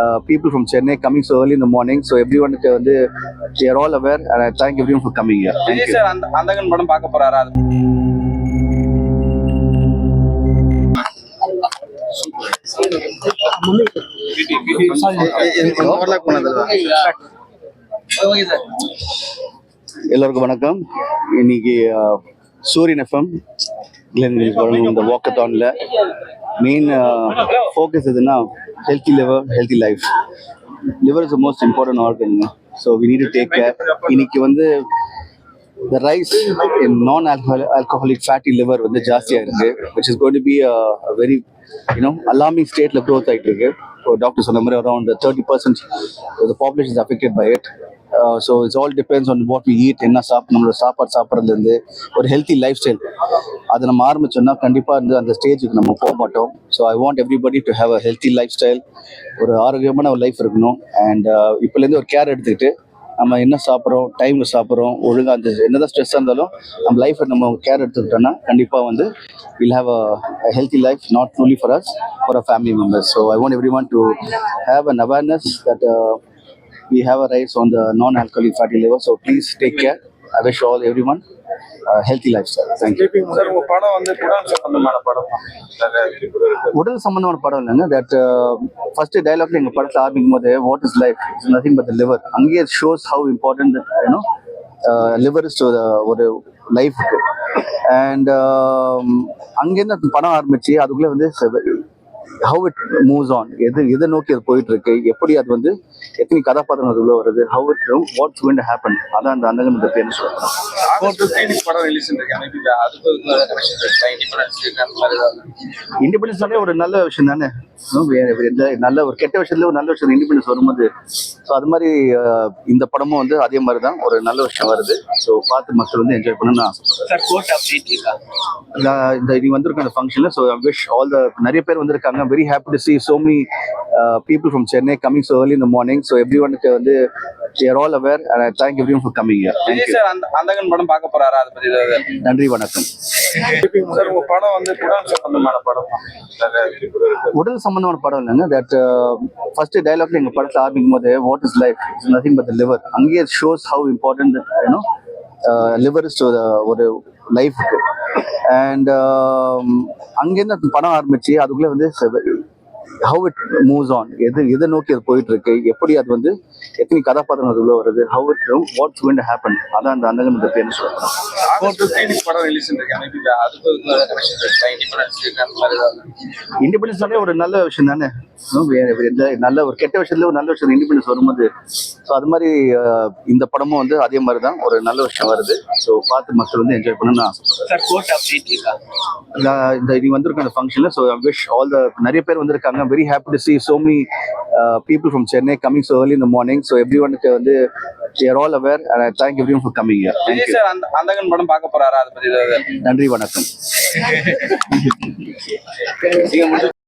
uh, people from Chennai coming so early in the morning. So everyone uh, வந்து they are all aware and I thank everyone for coming here. Thank you. Sir அந்த அந்தகன் படம் பார்க்க போறாரா எல்லோருக்கும் வணக்கம் இன்னைக்கு uh, Suriyan FM இந்த வாக்கத்தானில் மெயின் ஃபோக்கஸ் எதுனா healthy liver healthy life liver is the most important ஆர்கனுங்க so we need to take care இன்னைக்கு வந்து த ரைஸ் இன் நான் ஆல்கஹாலிக் ஃபேட்டி லிவர் வந்து ஜாஸ்தியாக இருக்கு which is going to be very you know alarming ஸ்டேட்டில் growth ஆகிட்டு இருக்கு டாக்டர் சொன்ன மாதிரி around thirty percent the population is affected by it so it's all depends on what we eat என்ன சாப் நம்மளோட சாப்பாடு சாப்பிட்றதுலேருந்து ஒரு ஹெல்த்தி லைஃப் ஸ்டைல் அதை நம்ம ஆரம்பிச்சோம்னா கண்டிப்பாக வந்து அந்த ஸ்டேஜுக்கு நம்ம போக மாட்டோம். So I want everybody to have a healthy life style ஒரு ஆரோக்கியமான ஒரு லைஃப் இருக்கணும். அண்ட் uh, இப்போலேருந்து ஒரு கேர் எடுத்துக்கிட்டு நம்ம என்ன சாப்பிட்றோம் டைமில் சாப்பிட்றோம் ஒழுங்காக அந்த என்னதான் ஸ்ட்ரெஸ்ஸாக இருந்தாலும் நம்ம லைஃப்பை நம்ம கேர் எடுத்துக்கிட்டோம்னா கண்டிப்பாக வந்து will have a healthy life not only for us for a family members so I want every one to have an awareness that we have a rise on the non alcoholic fatty liver so please take care i wish all everyone a healthy lifestyle. Thank you. Sir உங்க படம் வந்து குடான் சம்பந்தமான படம். உடல் சம்பந்தமான படம் இல்லைங்க. That first டைலாக்ல எங்க படத்துல ஆரம்பிக்கும் போது what is life it's nothing but liver அங்கேயே shows how important you know liver is ஒரு லைஃப்க்கு அண்ட் அங்கேருந்து அந்த படம் ஆரம்பிச்சு அதுக்குள்ளே வந்து ஹவு இட் மூவ்ஸ் ஆன் எது எதை நோக்கி அது போயிட்டு இருக்கு எப்படி அது வந்து எத்தனை கதாபாத்திரம் அதுக்குள்ள வருது? How it what's going to happen அதான் அந்த அந்த இந்த பேர் சொல்றேன் இண்டிபெண்டன்ஸ் ஒரு நல்ல விஷயம் தானே? நல்ல ஒரு கெட்ட விஷயத்துல ஒரு நல்ல விஷயம் இண்டிபெண்டன்ஸ் வரும்போது. ஸோ அது மாதிரி அஹ், இந்த படமும் வந்து அதே மாதிரி தான் ஒரு நல்ல விஷயம் வருது. ஸோ பார்த்து மக்கள் வந்து என்ஜாய் பண்ணணும்னு ஆசைப்படுறேன் இந்த நீ வந்திருக்க அந்த ஃபங்க்ஷனில் ஸோ விஷ் ஆல் த நிறைய பேர் வந்திருக்காங்க. Very happy to so many uh, people from Chennai so early in the morning. So every ஒனுக்கு வந்து they are all aware and I thank everyone for coming here. Thank Vijay you. Sir அந்த அந்தகன் படம் பார்க்க போறாரா? அதை பத்தி ஏதாவது? நன்றி வணக்கம். சார் உங்க படம் வந்து குடான் சம்பந்தமான படம். உடல் சம்பந்தமான படம் இல்லைங்க. தட் ஃபர்ஸ்ட் டைலாக்ல எங்க படத்துல ஆரம்பிக்கும் போது what is life it's nothing but liver அங்கேயே shows how important you know liver is ஒரு லைஃப்க்கு அண்ட் அங்கேருந்து அந்த படம் ஆரம்பிச்சு அதுக்குள்ளே வந்து ஹவு இட் மூவ்ஸ் ஆன் எது எதை நோக்கி அது போயிட்டு இருக்கு எப்படி அது வந்து எத்தனை கதாபாத்திரம் அதுக்குள்ள வருது? How it what's going to happen அதான் அந்த அந்த இந்த பேர் சொல்றேன் இண்டிபெண்டன்ஸ் ஒரு நல்ல விஷயம் தானே? எந்த நல்ல ஒரு கெட்ட விஷயத்துல ஒரு நல்ல விஷயம் இண்டிபெண்டன்ஸ் வரும்போது ஸோ அது மாதிரி இந்த படமும் வந்து அதே மாதிரி தான் ஒரு நல்ல விஷயம் வருது. ஸோ பார்த்து மக்கள் வந்து என்ஜாய் ஆசைப்படுறேன். நான் இந்த நீ வந்திருக்க அந்த ஃபங்க்ஷனில் ஸோ விஷ் ஆல் த நிறைய பேர் வந்திருக்காங்க. Very happy to see so many uh, people from Chennai coming so early in the morning. So every ஒனுக்கு வந்து they are all aware and I thank everyone for coming here. Thank Vijay you. Sir அந்த அந்தகன் படம் பார்க்க போறாரா? அதை பத்தி நன்றி வணக்கம்.